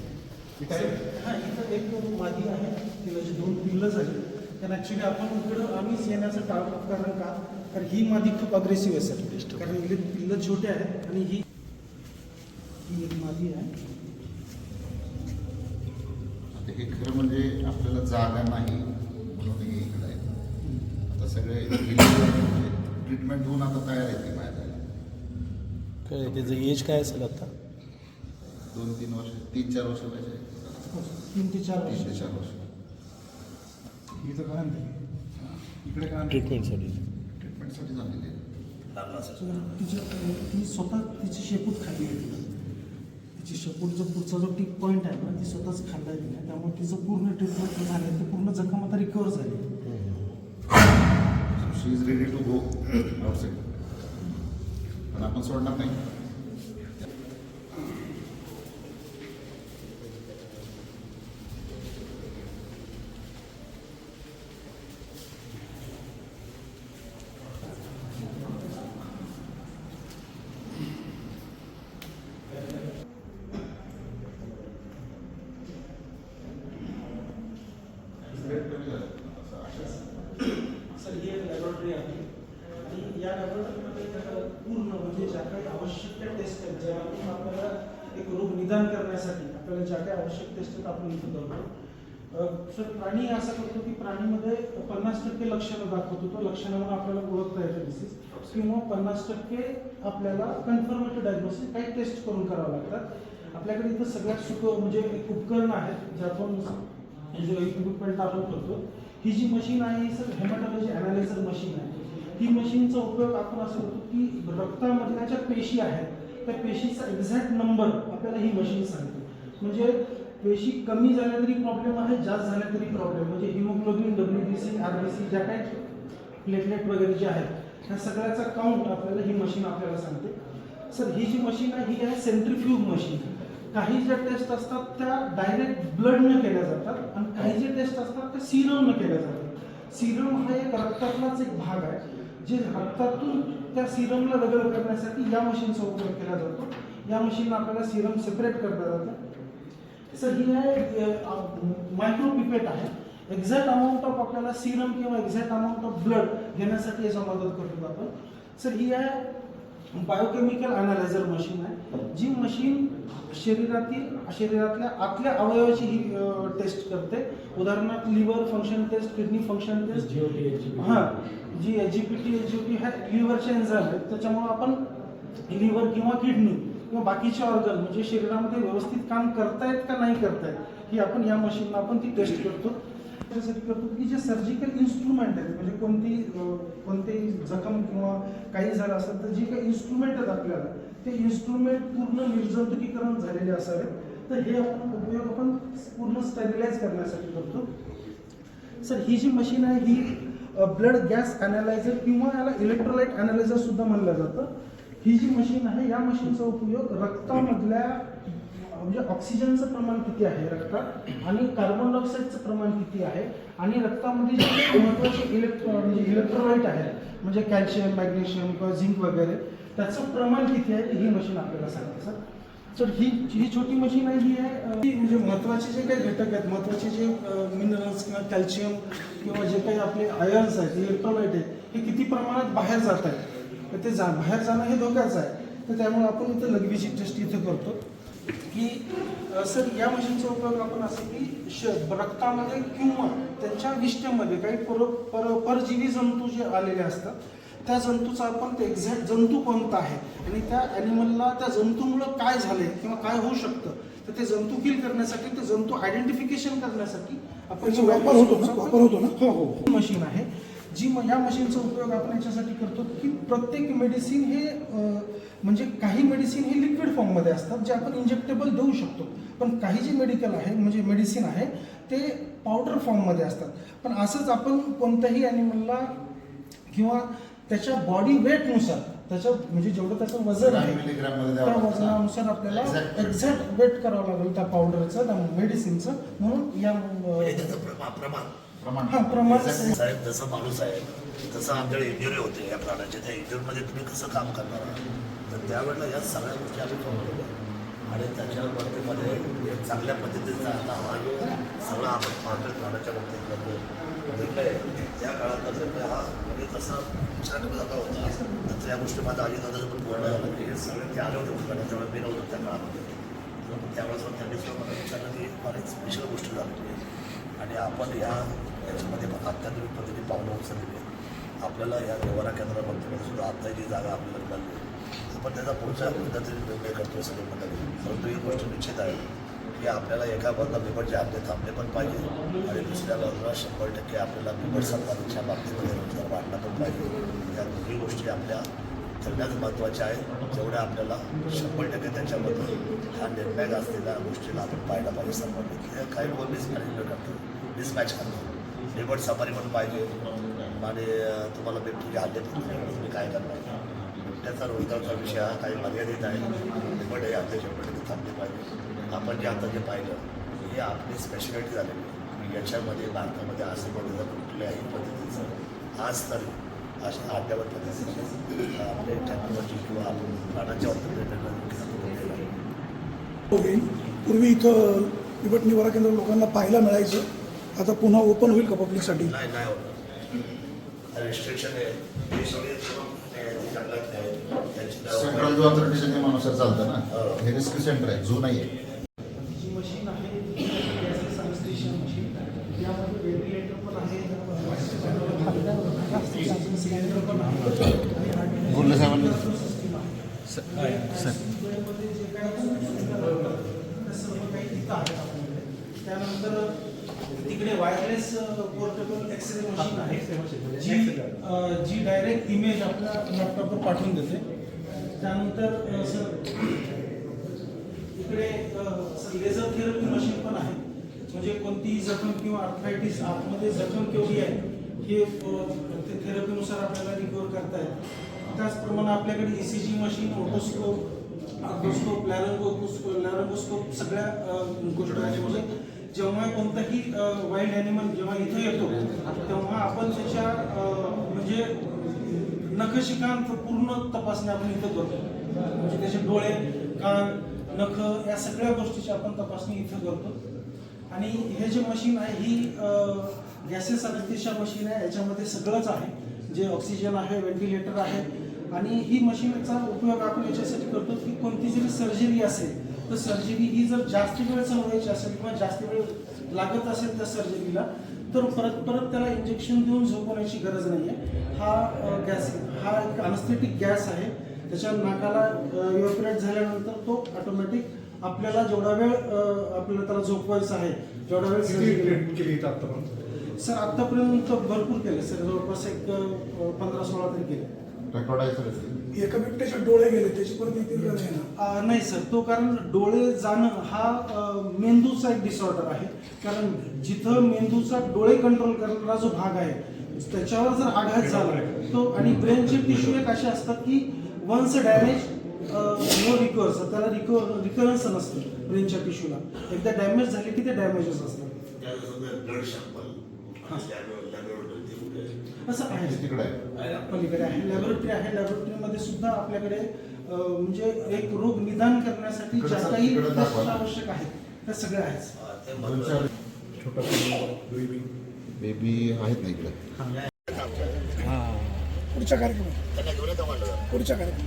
हा इथं एक मादी आहे तिला जे दोन कारण ॲक्च्युली आपण इकडं आम्हीच येण्याचं टाळतो कारण का? कारण ही मादी खूप अग्रेसिव्ह आहे सर. कारण इथे छोटे आहेत आणि ही ही एक मादी आहे. आता हे खरं म्हणजे आपल्याला जागा नाही म्हणून इकडं आता सगळे ट्रीटमेंट होऊन आता तयार आहे ती बाहेर जायला काय त्याचं एज काय असेल आता? दोन तीन वर्ष तीन चार वर्ष पाहिजे. तीन ते चार तीन ते वर्ष. चार वर्ष इथं काय म्हणते इकडे काय? ट्रीटमेंटसाठी ट्रीटमेंटसाठी झालेली आहे. तिच्या ती स्वतः तिची शेपूट खाली आहे तिची शेपूटचा पुढचा जो टिक पॉईंट आहे ना ती स्वतःच खाल्ला आहे तिने. त्यामुळे तिचं पूर्ण ट्रीटमेंट झालं. ते पूर्ण जखम आता रिकवर झाली. She is ready to go outside पण आपण सोडणार नाही सर ही एक लॅबोरेटरी आहे आणि या लॅबोरेटरीमध्ये पूर्ण म्हणजे ज्या काही आवश्यक त्या टेस्ट आहेत ज्यातून आपल्याला एक रोग निदान करण्यासाठी आपल्याला ज्या काही आवश्यक टेस्ट आपण इथं करतो. सर प्राणी असं करतो की प्राणीमध्ये पन्नास टक्के लक्षणं दाखवतो. तो लक्षणावर आपल्याला ओळखता येतो डिसीज किंवा पन्नास टक्के आपल्याला कन्फर्मेटिव्ह डायग्नोसिस काही टेस्ट करून करावं लागतात. आपल्याकडे इथं सगळ्यात सुख म्हणजे एक उपकरण आहेत ज्यातून इक्विपमेंट आपण करतो ही जी मशीन आहे ही सर हेमॅटॉलॉजी अनालिझर मशीन आहे. ही मशीनचा उपयोग आपण असं करतो की रक्तामधल्या ज्या पेशी आहेत त्या पेशीचा एक्झॅक्ट नंबर आपल्याला ही मशीन सांगते. म्हणजे पेशी कमी झाल्या तरी प्रॉब्लेम आहे जास्त झाल्या तरी प्रॉब्लेम म्हणजे haemoglobin W B C R B C ज्या काही प्लेटलेट वगैरे जे आहेत ह्या सगळ्याचा काउंट आपल्याला ही मशीन आपल्याला सांगते. सर ही जी मशीन आहे ही आहे सेंट्रिफ्यूज मशीन काही ज्या टेस्ट असतात त्या डायरेक्ट ब्लडनं केल्या जातात आणि काही जे टेस्ट असतात त्या सिरमनं केल्या जातात. सिरम हा एक रक्तातलाच एक भाग आहे जे रक्तातून त्या सिरमला वेगळं करण्यासाठी या मशीनचा उपयोग केला जातो. या मशीनला आपल्याला सिरम सेपरेट करता जातं. सर ही आहे मायक्रो पिपेट आहे. एक्झॅक्ट अमाऊंट ऑफ आपल्याला सिरम किंवा एक्झॅक्ट अमाऊंट ऑफ ब्लड घेण्यासाठी याचा मदत करतो आपण. सर ही आहे बायोकेमिकल अनालायझर मशीन आहे. जी मशीन शरीरातील शरीरातल्या आतल्या अवयवाची ही टेस्ट करते. उदाहरणार्थ liver function test kidney function test हां G G P T H G P ह्या लिव्हरच्या एन्झाईम आहेत. त्याच्यामुळं आपण लिव्हर किंवा किडनी किंवा बाकीचे ऑर्गन म्हणजे शरीरामध्ये व्यवस्थित काम करतायत का नाही करतायत ही आपण या मशीनला आपण ती टेस्ट करतो. त्यासाठी करतो की जे सर्जिकल इन्स्ट्रुमेंट आहेत म्हणजे कोणती कोणतेही जखम किंवा काही झालं असेल तर जे काही इन्स्ट्रुमेंट आहेत आपल्याला ते इन्स्ट्रुमेंट पूर्ण निर्जंतुकीकरण झालेले असावेत. तर हे आपण उपयोग आपण पूर्ण स्टॅबिलाइज करण्यासाठी करतो. सर ही जी मशीन आहे ही ब्लड गॅस अनालायझर किंवा याला इलेक्ट्रोलाइट अनालायझर सुद्धा म्हणलं जातं. ही जी मशीन आहे या मशीनचा उपयोग रक्तामधल्या म्हणजे ऑक्सिजनचं प्रमाण किती आहे रक्तात? आणि कार्बन डायऑक्साईडचं प्रमाण किती आहे? आणि रक्तामध्ये जे महत्त्वाचे इलेक्ट्रो म्हणजे इलेक्ट्रोलाइट आहे म्हणजे कॅल्शियम मॅग्नेशियम किंवा झिंक वगैरे त्याचं प्रमाण किती आहे? ही मशीन आपल्याला सांगते सर. तर ही ही छोटी मशीन आहे ही आहे ती म्हणजे महत्त्वाचे जे काही घटक आहेत महत्त्वाचे जे मिनरल्स किंवा कॅल्शियम किंवा जे काही आपले आयर्न्स आहेत इलेक्ट्रोलाइट आहेत हे किती प्रमाणात बाहेर जात आहेत? तर ते जा बाहेर जाणं हे धोक्याचं आहे. तर त्यामुळे आपण इथं लघवीची टेस्ट इथं करतो. की सर या मशीनचा उपयोग आपण असं की श रक्तामध्ये किंवा त्यांच्या विष्ठेमध्ये काही पर पर परजीवी जंतू जे आलेले असतात त्या जंतूचा आपण ते एक्झॅक्ट जंतू कोणता आहे? आणि त्या ॲनिमलला त्या जंतूमुळं काय झाले किंवा काय होऊ शकतं? तर ते जंतू किल करण्यासाठी ते जंतू आयडेंटिफिकेशन करण्यासाठी आपण वापर होतो ना? वापर होतो ना? हो हो. मशीन आहे. जी म- या मशीनचा उपयोग आपण याच्यासाठी करतो की प्रत्येक मेडिसिन हे म्हणजे काही मेडिसिन हे लिक्विड फॉर्ममध्ये असतात जे आपण इंजेक्टेबल देऊ शकतो पण काही जे मेडिकल आहे म्हणजे मेडिसिन आहे ते पावडर फॉर्ममध्ये असतात पण असंच आपण कोणत्याही ॲनिमलला किंवा त्याच्या बॉडी वेटनुसार त्याच्या म्हणजे जेवढं त्याचं वजन आहे त्या. वजनानुसार आपल्याला. एक्झॅक्ट वेट करावं लागेल त्या पावडरचं त्या मेडिसिनचं म्हणून या प्रमाण प्रमाण. साहेब जसं माणूस आहे तसं आमच्याकडे इंजुरी होते या प्राण्याच्या त्या इंजुरीमध्ये तुम्ही कसं काम करणार आहात? तर त्यावेळेला या सगळ्या गोष्टी आम्ही केल्या. आणि त्याच्या बाबतीमध्ये एक चांगल्या पद्धतीचा आता हा जो सगळा आपण पाहतोय प्राण्याच्या निर्णय आहे, त्या निर्णय हा म्हणजे तसा विचार जाता होता तर या गोष्टी माझा आधी दादा पण पूर्ण झाला की हे सगळे ते आले होते उद्घाटन त्यावेळेस मी नव्हतो त्या काळामध्ये. त्यावेळेस त्यांनी सुद्धा मला विचारलं की बरेच स्पेशल गोष्टी आहे आणि आपण या याच्यामध्ये अत्याधुनिक पद्धतीने पावलं उचललेली आहे आपल्याला या व्यवहार केंद्रामध्ये सुद्धा आता जी जागा आपल्याला मिळाली आहे, आपण त्याचा पुढच्या पद्धतीने निर्णय करतो सगळे मंडळी. परंतु एक गोष्ट निश्चित आहे की आपल्याला एका बाजूला बिबट जे आपले थांबले पण पाहिजे आणि दुसऱ्या बाजूला शंभर टक्के आपल्याला बिबट सरकारच्या बाबतीमध्ये रोजगार वाढला पण पाहिजे. या दोन्ही गोष्टी आपल्या तेवढ्याच महत्त्वाच्या आहेत. जेवढ्या आपल्याला शंभर टक्के त्याच्यामध्ये हा निर्णय असलेल्या गोष्टीला आपण पाहायला पाहिजे. सर्वांनी की काही लोक मिसमॅनेजमेंट करतो डिस्पॅच करतो बिबट सफारी पण पाहिजे. आणि तुम्हाला बिबटीचे हल्ले पण तुम्ही. काय करणार? बिबट्याचा रोजगारचा विषय हा काही मर्यादित आहे. बिबट हे आपल्या शंभर थांबले पाहिजे. आपण जे आता जे पाहिलं हे आपली स्पेशालिटी झालेली आहे. याच्यामध्ये भारतामध्ये असं पद्धतीचं कुठल्याही पद्धतीचं आज तर अशा अद्यावत पद्धतीचे आपले टेक्नॉलॉजी किंवा आपण प्राणांच्या बाबतीत पूर्वी इथं बिबट निवारा केंद्र लोकांना पाहायला मिळायचं. आता पुन्हा ओपन होईल का पब्लिकसाठी नाही नाही होणार. रिस्ट्रिक्शन आहे. हे सगळे जे सेंट्रल जो ऑथॉरिटीच्या नियमानुसार चालतं ना. हो. हे रिस्क सेंटर आहे झू नाही आहे जी मशीन आहे. यामध्ये व्हेंटिलेटर पण सिलेंडर पण बोलले साहेबांनी. जे आपल्याकडे. त्यानंतर तिकडे वायरलेस पोर्टेबल एक्सरे मशीन आहे जी जी डायरेक्ट इमेज आपल्या लॅपटॉपवर पाठवून देते. त्यानंतर सर इकडे लेझर थेरपी मशीन पण आहे. म्हणजे कोणतीही जखम किंवा अर्थरायटिस आतमध्ये जखम केवढी आहे हे ते थेरपीनुसार आपल्याला रिकवर करता येतं. त्याचप्रमाणे आपल्याकडे E C G machine otoscope arthroscope laryngoscope laryngoscope सगळ्या गोष्टी म्हणजे जेव्हा कोणताही वाईल्ड ॲनिमल जेव्हा इथं येतो तेव्हा आपण त्याच्या म्हणजे नखशिकांत पूर्ण तपासणी आपण इथं करतो. म्हणजे त्याचे डोळे कान नख या सगळ्या गोष्टीची आपण तपासणी इथं करतो. आणि हे जे मशीन आहे ही गॅसेस अतिशय मशीन आहे याच्यामध्ये सगळंच आहे. जे ऑक्सिजन आहे व्हेंटिलेटर आहे. आणि ही मशीनचा उपयोग आपण याच्यासाठी करतो की कोणती जरी सर्जरी असेल तर सर्जरी ही जर जास्त वेळ चालवायची असेल किंवा जास्त वेळ लागत असेल त्या सर्जरीला तर परत परत त्याला इंजेक्शन देऊन झोपवण्याची गरज नाही आहे हा गॅस हा एक अनस्थेटिक गॅस आहे. त्याच्या नाकाला इव्हॅपोरेट झाल्यानंतर तो ऑटोमॅटिक आपल्याला जेवढा वेळ आपल्याला त्याला झोपवायचा आहे जेवढा वेळ केली आतापर्यंत? सर आतापर्यंत भरपूर केले. सर जवळपास एक पंधरा सोळा तरी केले. रेकॉर्ड एका बिबट्याचे डोळे गेले त्याची परत येतील का नाही ना अ, नाही सर तो कारण डोळे जाणं हा मेंदूचा एक डिसऑर्डर आहे. कारण जिथं मेंदूचा डोळे कंट्रोल करणारा जो भाग आहे त्याच्यावर जर आघात झाला तो आणि ब्रेनचे टिश्यू एक असे असतात की वन्स डॅमेज नो रिकवर्स त्याला रिकवर रिकरन्स नसतं ब्रेनच्या टिश्यूला एकदा डॅमेज झाले की ते डॅमेजेस असतात त्याच्यासोबत ब्लड सॅम्पल लॅबोरेटरी कुठे आहे? आहे तिकडे आहे. पलीकडे आहे. लॅबोरेटरी आहे. लॅबोरेटरीमध्ये सुद्धा आपल्याकडे म्हणजे एक रोग निदान करण्यासाठी ज्या काही. आवश्यक आहेत त्या सगळ्या आहेत. हा, आहे. छोटा बेबी आहेत ना इकडे? पुढच्या कार्यक्रमात. पुढच्या कार्यक्रमात.